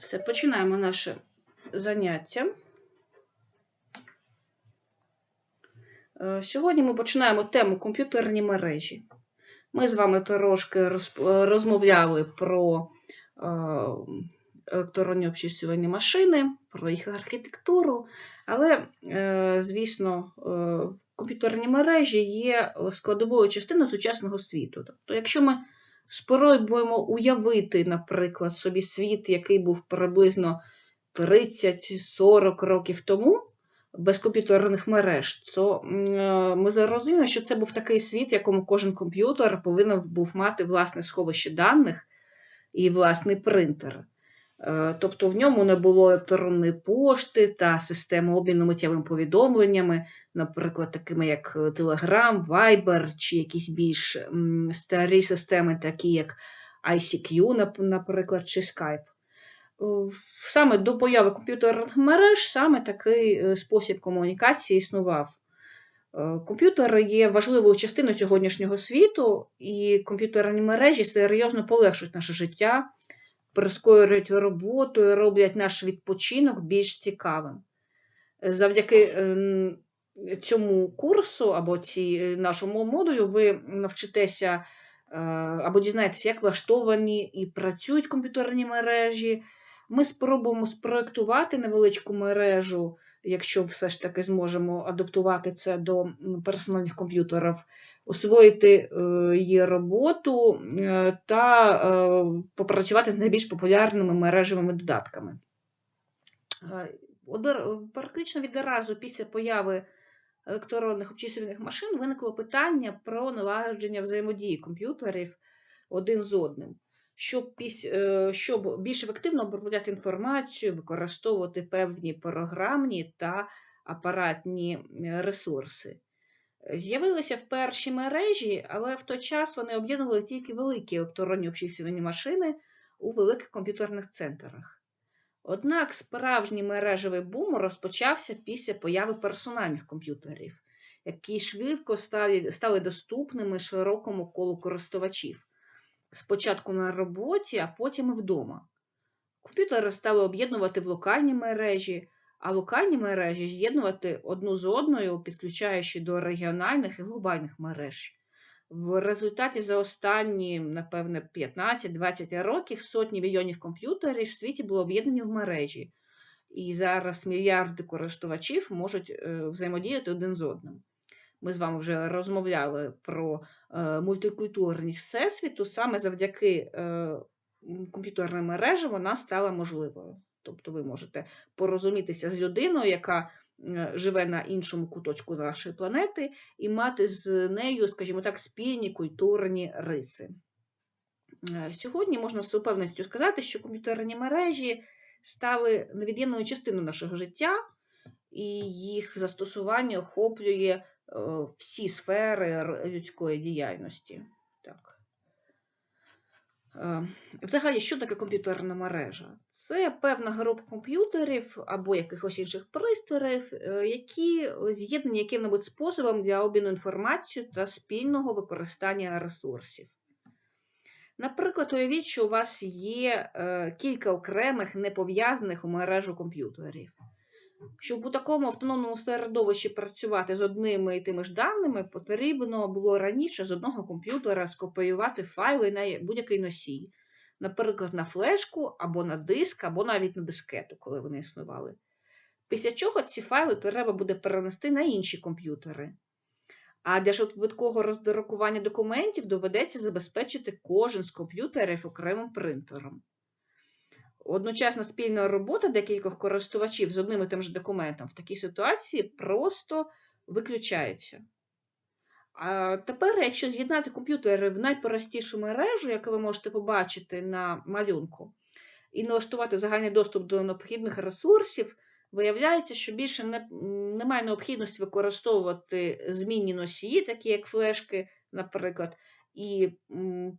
Все, починаємо наше заняття. Е, Сьогодні ми починаємо тему комп'ютерні мережі. Ми з вами трошки розмовляли про е, електронні обчислювальні машини, про їх архітектуру, але, звісно, комп'ютерні мережі є складовою частиною сучасного світу. Тобто, якщо ми спробуємо уявити, наприклад, собі світ, який був приблизно 30-40 років тому, без комп'ютерних мереж, то е, ми зрозуміли, що це був такий світ, в якому кожен комп'ютер повинен був мати власне сховище даних і власний принтер. Е, Тобто в ньому не було електронної пошти та системи обміну миттєвими повідомленнями, наприклад, такими як е, Telegram, Viber чи якісь більш старі системи, такі як ICQ, наприклад, чи Skype. Е, Саме до появи комп'ютерних мереж саме такий спосіб комунікації існував. Комп'ютери є важливою частиною сьогоднішнього світу, і комп'ютерні мережі серйозно полегшують наше життя, прискорюють роботу і роблять наш відпочинок більш цікавим. Е, Завдяки ем, цьому курсу або ці, е, нашому модулю ви навчитеся е, або дізнаєтеся, як влаштовані і працюють комп'ютерні мережі. Ми спробуємо спроектувати невеличку мережу, якщо все ж таки зможемо адаптувати це до персональних комп'ютерів, освоїти е, її роботу е, та е, попрацювати з найбільш популярними мережевими додатками. Практично відразу після появи електронних обчислювальних машин виникло питання про налагодження взаємодії комп'ютерів один з одним, щоб, щоб більш ефективно обробляти інформацію, використовувати певні програмні та апаратні ресурси. З'явилися в перші мережі, але в той час вони об'єднували тільки великі електронні обчислювальні машини у великих комп'ютерних центрах. Однак справжній мережевий бум розпочався після появи персональних комп'ютерів, які швидко стали, стали доступними широкому колу користувачів. Спочатку на роботі, а потім і вдома. Комп'ютери стали об'єднувати в локальні мережі, а локальні мережі з'єднувати одну з одною, підключаючи до регіональних і глобальних мереж. В результаті за останні, напевне, 15-20 років сотні мільйонів комп'ютерів в світі було об'єднані в мережі. І зараз мільярди користувачів можуть е, взаємодіяти один з одним. Ми з вами вже розмовляли про е, мультикультурність Всесвіту. Саме завдяки е, комп'ютерним мережам вона стала можливою. Тобто ви можете порозумітися з людиною, яка е, живе на іншому куточку нашої планети, і мати з нею, скажімо так, спільні культурні риси. Е, Сьогодні можна з упевненістю сказати, що комп'ютерні мережі стали невід'ємною частиною нашого життя, і їх застосування охоплює е, всі сфери людської діяльності. Так. Е, Взагалі, що таке комп'ютерна мережа? Це певна група комп'ютерів або якихось інших пристроїв, е, які з'єднані яким-небудь способом для обміну інформацією та спільного використання ресурсів. Наприклад, уявіть, що у вас є е, кілька окремих непов'язаних у мережу комп'ютерів. Щоб у такому автономному середовищі працювати з одними і тими ж даними, потрібно було раніше з одного комп'ютера скопіювати файли на будь-який носій, наприклад, на флешку або на диск, або навіть на дискету, коли вони існували. Після чого ці файли треба буде перенести на інші комп'ютери. А для швидкого роздрукування документів доведеться забезпечити кожен з комп'ютерів окремим принтером. Одночасна спільна робота декількох користувачів з одним і тим же документом в такій ситуації просто виключається. А тепер, якщо з'єднати комп'ютери в найпростішу мережу, яку ви можете побачити на малюнку, і налаштувати загальний доступ до необхідних ресурсів, виявляється, що більше не, немає необхідності використовувати змінні носії, такі як флешки, наприклад, і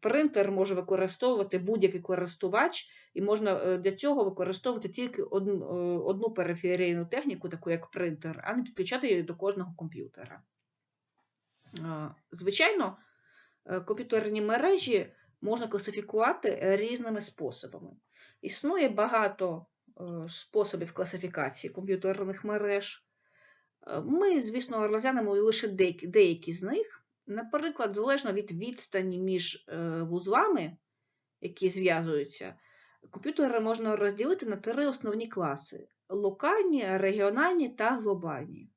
принтер може використовувати будь-який користувач, і можна е, для цього використовувати тільки одну, е, одну периферійну техніку, таку як принтер, а не підключати її до кожного комп'ютера. Звичайно, е, комп'ютерні мережі можна класифікувати різними способами. Існує багато способів класифікації комп'ютерних мереж. Ми, звісно, розглянемо лише деякі з них. Наприклад, залежно від відстані між е, вузлами, які зв'язуються, комп'ютери можна розділити на три основні класи: локальні, регіональні та глобальні.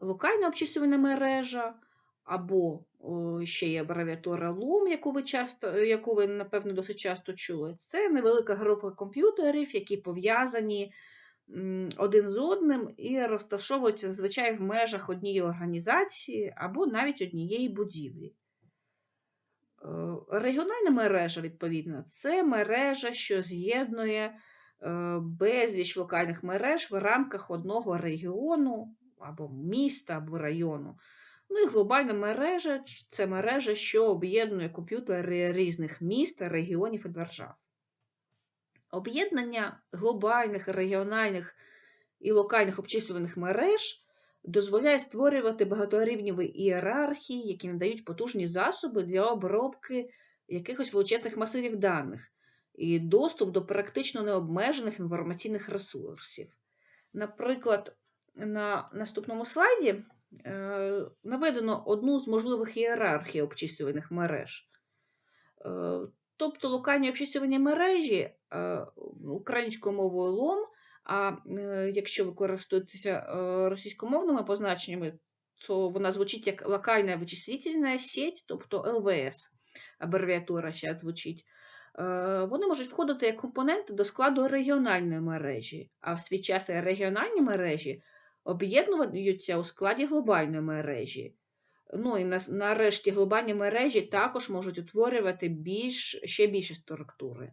Локальна обчислювальна мережа, або ще є абревіатура LUM, яку ви, часто, яку ви, напевно, досить часто чули. Це невелика група комп'ютерів, які пов'язані один з одним і розташовуються зазвичай в межах однієї організації або навіть однієї будівлі. Е, Регіональна мережа, відповідно, це мережа, що з'єднує е, безліч локальних мереж в рамках одного регіону або міста або району. Ну і глобальна мережа це мережа, що об'єднує комп'ютери різних міст, регіонів і держав. Об'єднання глобальних, регіональних і локальних обчислюваних мереж дозволяє створювати багаторівневі ієрархії, які надають потужні засоби для обробки якихось величезних масивів даних і доступ до практично необмежених інформаційних ресурсів. Наприклад, на наступному слайді е, наведено одну з можливих ієрархій обчислюваних мереж. Е, Тобто локальні обчислювані мережі українською мовою лом, а е, якщо ви користуєтеся е, російськомовними позначеннями, то вона звучить як локальна вичислительна сеть, тобто ЛВС, абревіатура ще звучить. Е, Вони можуть входити як компоненти до складу регіональної мережі, а в свій час регіональні мережі об'єднуються у складі глобальної мережі. Ну і на- нарешті глобальні мережі також можуть утворювати більш, ще більші структури.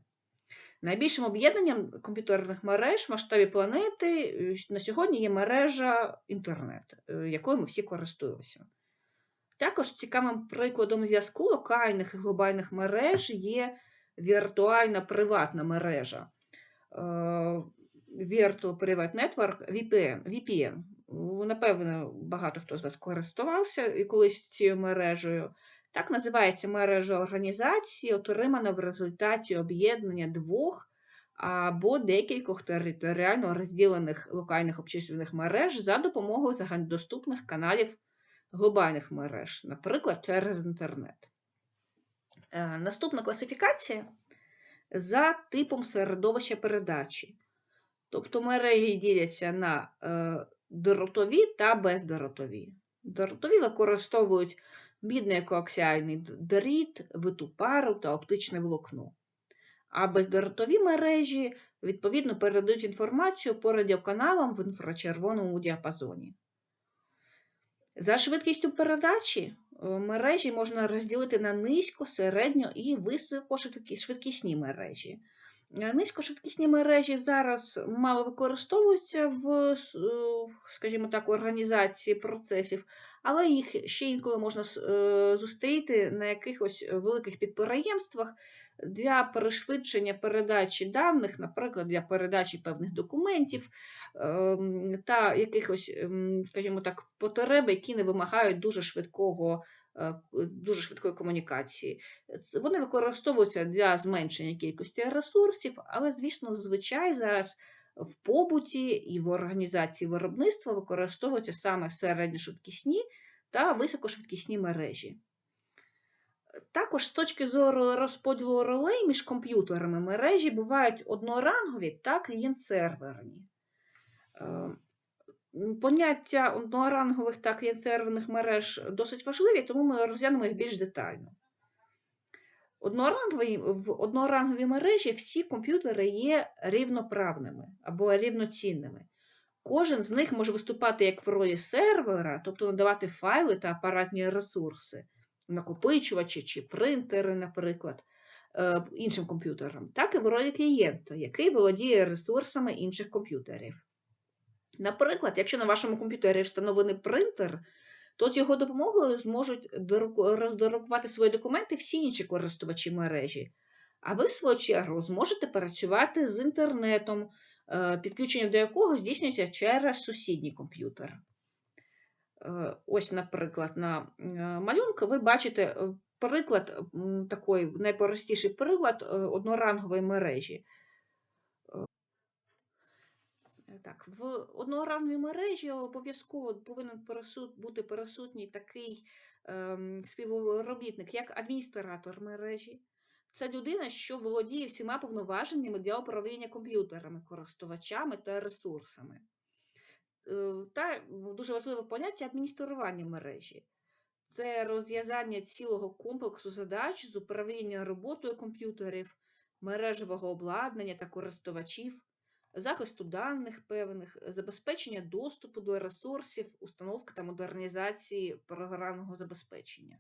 Найбільшим об'єднанням комп'ютерних мереж в масштабі планети е, на сьогодні є мережа інтернет, е, якою ми всі користуємося. Також цікавим прикладом зв'язку локальних і глобальних мереж є віртуальна приватна мережа. Е, Virtual Private Network VPN. VPN. Напевно, багато хто з вас користувався і колись цією мережею. Так називається мережа організації, отримана в результаті об'єднання двох або декількох територіально розділених локальних обчислювальних мереж за допомогою загальнодоступних каналів глобальних мереж, наприклад, через інтернет. Е, Наступна класифікація за типом середовища передачі. Тобто мережі діляться на е, дротові та бездротові. Дротові використовують мідний коаксіальний дріт, виту пару та оптичне волокно. А бездротові мережі відповідно передають інформацію по радіоканалам в інфрачервоному діапазоні. За швидкістю передачі е, мережі можна розділити на низько, середньо і високошвидкісні мережі. Е, Низькошвидкісні мережі зараз мало використовуються в, е, скажімо так, організації процесів, але їх ще інколи можна е, зустріти на якихось великих підприємствах для перешвидшення передачі даних, наприклад, для передачі певних документів ем, та якихось, ем, скажімо так, потреб, які не вимагають дуже швидкого. Е, Дуже швидкої комунікації. Вони використовуються для зменшення кількості ресурсів, але, звісно, зазвичай зараз в побуті і в організації виробництва використовуються саме середньошвидкісні та високошвидкісні мережі. Також з точки зору розподілу ролей між комп'ютерами мережі бувають однорангові та клієнт-серверні. Поняття однорангових та клієнт-серверних мереж досить важливі, тому ми розглянемо їх більш детально. Однорангові, в одноранговій мережі всі комп'ютери є рівноправними або рівноцінними. Кожен з них може виступати як в ролі сервера, тобто надавати файли та апаратні ресурси, накопичувачі чи принтери, наприклад, е, іншим комп'ютерам, так і в ролі клієнта, який володіє ресурсами інших комп'ютерів. Наприклад, якщо на вашому комп'ютері встановлений принтер, то з його допомогою зможуть роздрукувати свої документи всі інші користувачі мережі. А ви, в свою чергу, зможете працювати з інтернетом, е, підключення до якого здійснюється через сусідній комп'ютер. Е, Ось, наприклад, на е, малюнку ви бачите приклад, такий найпростіший приклад однорангової мережі. Так, в одноранговій мережі обов'язково повинен пересут- бути присутній такий ем, співробітник, як адміністратор мережі. Це людина, що володіє всіма повноваженнями для управління комп'ютерами, користувачами та ресурсами. Е, Та дуже важливе поняття адміністрування мережі. Це розв'язання цілого комплексу задач з управління роботою комп'ютерів, мережевого обладнання та користувачів, захисту даних певних, забезпечення доступу до ресурсів, установки та модернізації програмного забезпечення.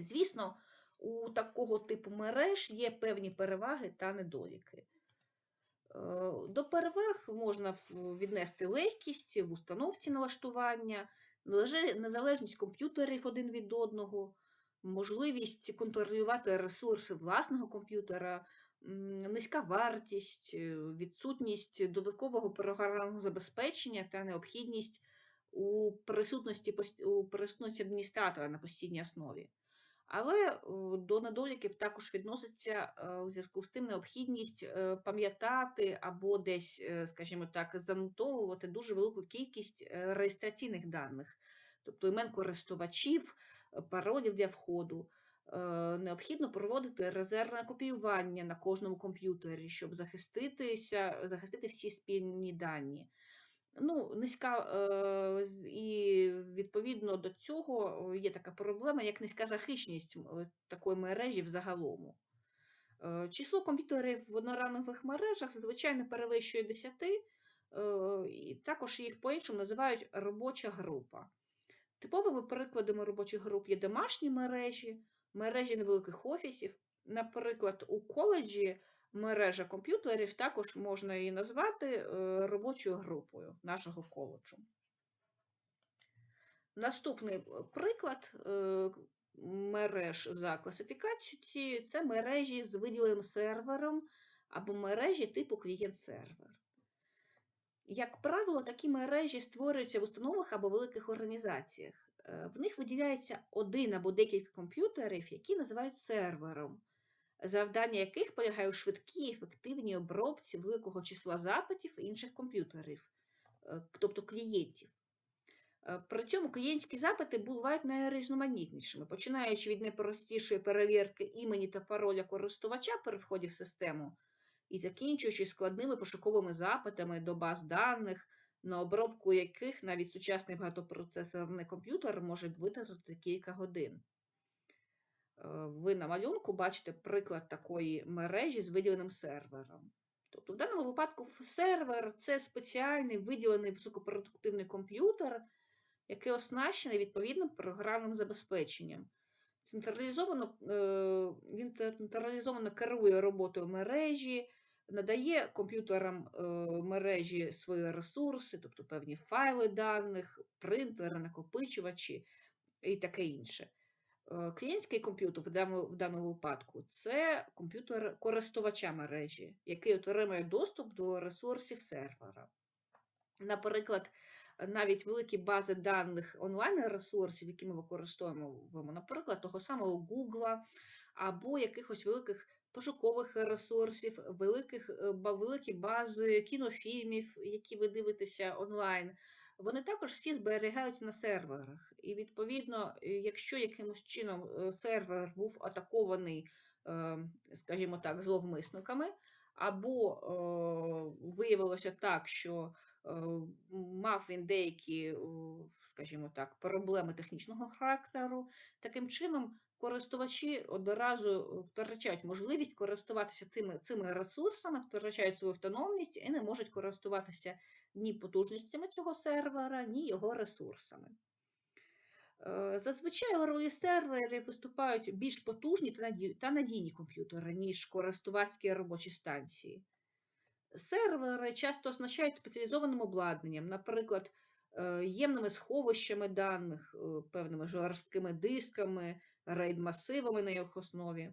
Звісно, у такого типу мереж є певні переваги та недоліки. Е, До переваг можна віднести легкість в установці налаштування, незалежність комп'ютерів один від одного, можливість контролювати ресурси власного комп'ютера, низька вартість, е, відсутність додаткового програмного забезпечення та необхідність у присутності, у присутності адміністратора на постійній основі. Але е, до недоліків також відноситься е, у зв'язку з тим необхідність пам'ятати або десь, скажімо так, занотовувати дуже велику кількість реєстраційних даних, тобто імен користувачів, паролів для входу. Е, Необхідно проводити резервне копіювання на кожному комп'ютері, щоб захиститися, захистити всі спільні дані. Ну, низька, е, і відповідно до цього е, є така проблема, як низька захищеність такої мережі взагалому. Число комп'ютерів в однорангових мережах зазвичай не перевищує 10, е, і також їх по-іншому називають робоча група. Типовими прикладами робочих груп є домашні мережі, мережі невеликих офісів. Наприклад, у коледжі мережа комп'ютерів також можна її назвати е, робочою групою нашого коледжу. Наступний е, приклад е, мереж за класифікацією це мережі з виділеним сервером або мережі типу клієнт-сервер. Як правило, такі мережі створюються в установах або великих організаціях. Е, В них виділяється один або декілька комп'ютерів, які називають сервером, завдання яких полягає у швидкій ефективній обробці великого числа запитів інших комп'ютерів, е, тобто клієнтів. Е, При цьому клієнтські запити бувають найрізноманітнішими, починаючи від найпростішої перевірки імені та пароля користувача при вході в систему, і закінчуючи складними пошуковими запитами до баз даних, на обробку яких навіть сучасний багатопроцесорний комп'ютер може витратити кілька годин. Е, Ви на малюнку бачите приклад такої мережі з виділеним сервером. Тобто, в даному випадку сервер це спеціальний виділений високопродуктивний комп'ютер, який оснащений відповідним програмним забезпеченням. Централізовано, е, він централізовано керує роботою мережі, надає комп'ютерам е, мережі свої ресурси, тобто певні файли даних, принтери, накопичувачі і таке інше. Е, Клієнтський комп'ютер в даному, в даному випадку це комп'ютер користувача мережі, який отримує доступ до ресурсів сервера. Наприклад, навіть великі бази даних онлайн-ресурсів, які ми використовуємо, наприклад, того самого Google або якихось великих пошукових ресурсів, великих, е, великі бази кінофільмів, які ви дивитеся онлайн, вони також всі зберігаються на серверах. І відповідно, е, якщо якимось чином е, сервер був атакований, скажімо так, зловмисниками, або виявилося так, що мав він деякі, скажімо так, проблеми технічного характеру. Таким чином, користувачі одразу втрачають можливість користуватися тими, цими ресурсами, втрачають свою автономність і не можуть користуватися ні потужностями цього сервера, ні його ресурсами. Е, Зазвичай у ролі серверів виступають більш потужні та надійні комп'ютери, ніж користувацькі робочі станції. Сервери часто оснащають спеціалізованим обладнанням, наприклад, ємними сховищами даних, е, певними жорсткими дисками, рейд-масивами на їх основі,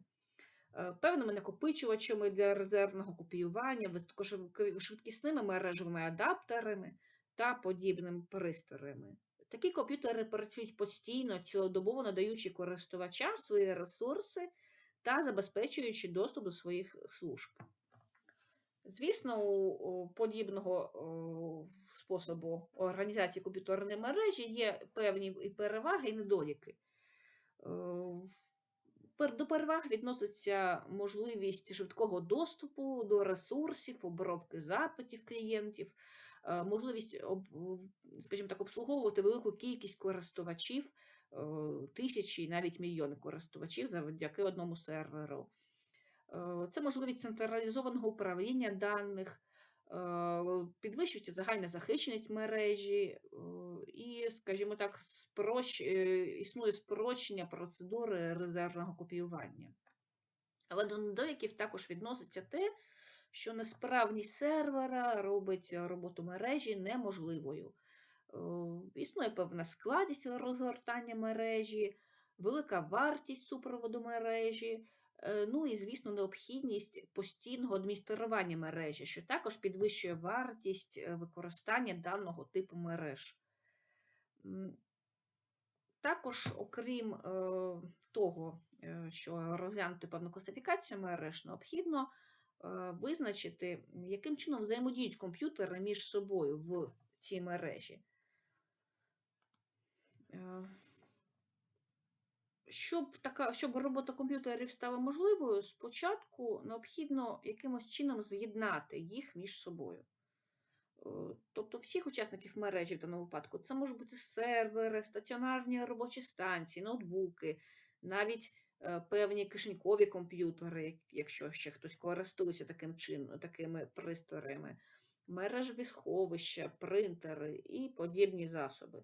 е, певними накопичувачами для резервного копіювання, високошвидкісними мережевими адаптерами та подібними пристроями. Такі комп'ютери працюють постійно, цілодобово надаючи користувачам свої ресурси та забезпечуючи доступ до своїх служб. Звісно, у подібного способу організації комп'ютерної мережі є певні і переваги і недоліки. Е, До переваг відноситься можливість швидкого доступу до ресурсів, обробки запитів клієнтів, е, можливість, скажімо так, обслуговувати велику кількість користувачів, е, тисячі, навіть мільйони користувачів завдяки одному серверу. Це можливість централізованого управління даних, підвищується загальна захищеність мережі е, і, скажімо так, спрощ... е, існує спрощення процедури резервного копіювання. Але до недоліків також відноситься те, що несправність сервера робить роботу мережі неможливою. Е, Існує певна складність розгортання мережі, велика вартість супроводу мережі, е, ну і, звісно, необхідність постійного адміністрування мережі, що також підвищує вартість е, використання даного типу мереж. Також, окрім е, того, е, що розглянути певну класифікацію мереж, необхідно е, визначити, яким чином взаємодіють комп'ютери між собою в цій мережі. Щоб, така, щоб робота комп'ютерів стала можливою, спочатку необхідно якимось чином з'єднати їх між собою. Е, Тобто всіх учасників мережі в даному випадку це можуть бути сервери, стаціонарні робочі станції, ноутбуки, навіть е, певні кишенькові комп'ютери, якщо ще хтось користується таким чином, такими пристроями, мережеві сховища, принтери і подібні засоби.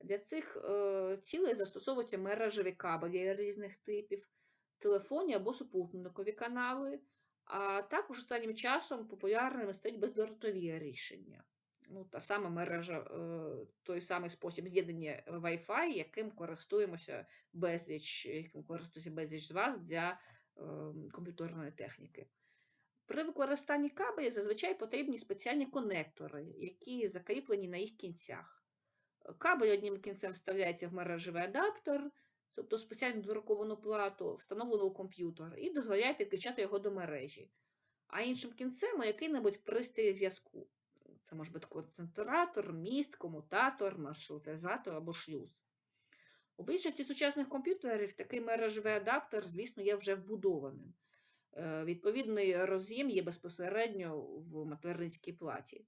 Для цих е, цілей застосовуються мережеві кабелі різних типів, телефонні або супутникові канали, а також останнім часом популярними стають бездротові рішення. Ну, та сама мережа, е, той самий спосіб з'єднання Wi-Fi, яким користуємося безліч, яким користується безліч з вас для е, комп'ютерної техніки. При використанні кабелів зазвичай потрібні спеціальні конектори, які закріплені на їх кінцях. Кабель одним кінцем вставляється в мережевий адаптер, тобто спеціальну друковану плату, встановлену у комп'ютер, і дозволяє підключати його до мережі. А іншим кінцем який-небудь пристрій зв'язку. Це може бути концентратор, міст, комутатор, маршрутизатор або шлюз. У більшості сучасних комп'ютерів такий мережевий адаптер, звісно, є вже вбудованим. Е, Відповідний роз'єм є безпосередньо в материнській платі.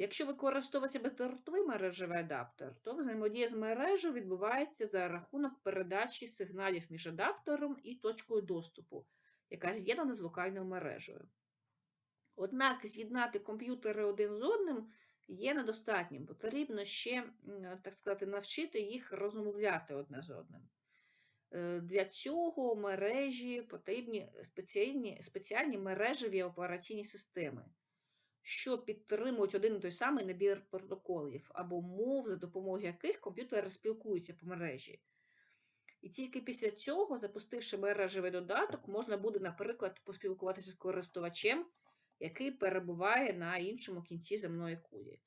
Якщо використовується бездротовий мережевий адаптер, то взаємодія з мережею відбувається за рахунок передачі сигналів між адаптером і точкою доступу, яка з'єднана з локальною мережею. Однак з'єднати комп'ютери один з одним є недостатнім, потрібно ще, так сказати, навчити їх розмовляти одне з одним. Е, Для цього мережі потрібні спеціальні, спеціальні мережеві операційні системи, що підтримують один і той самий набір протоколів або мов, за допомогою яких комп'ютери спілкуються по мережі. І тільки після цього, запустивши мережевий додаток, можна буде, наприклад, поспілкуватися з користувачем, який перебуває на іншому кінці земної кулі.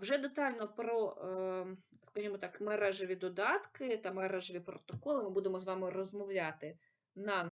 Вже детально про, е, скажімо так, мережеві додатки та мережеві протоколи ми будемо з вами розмовляти на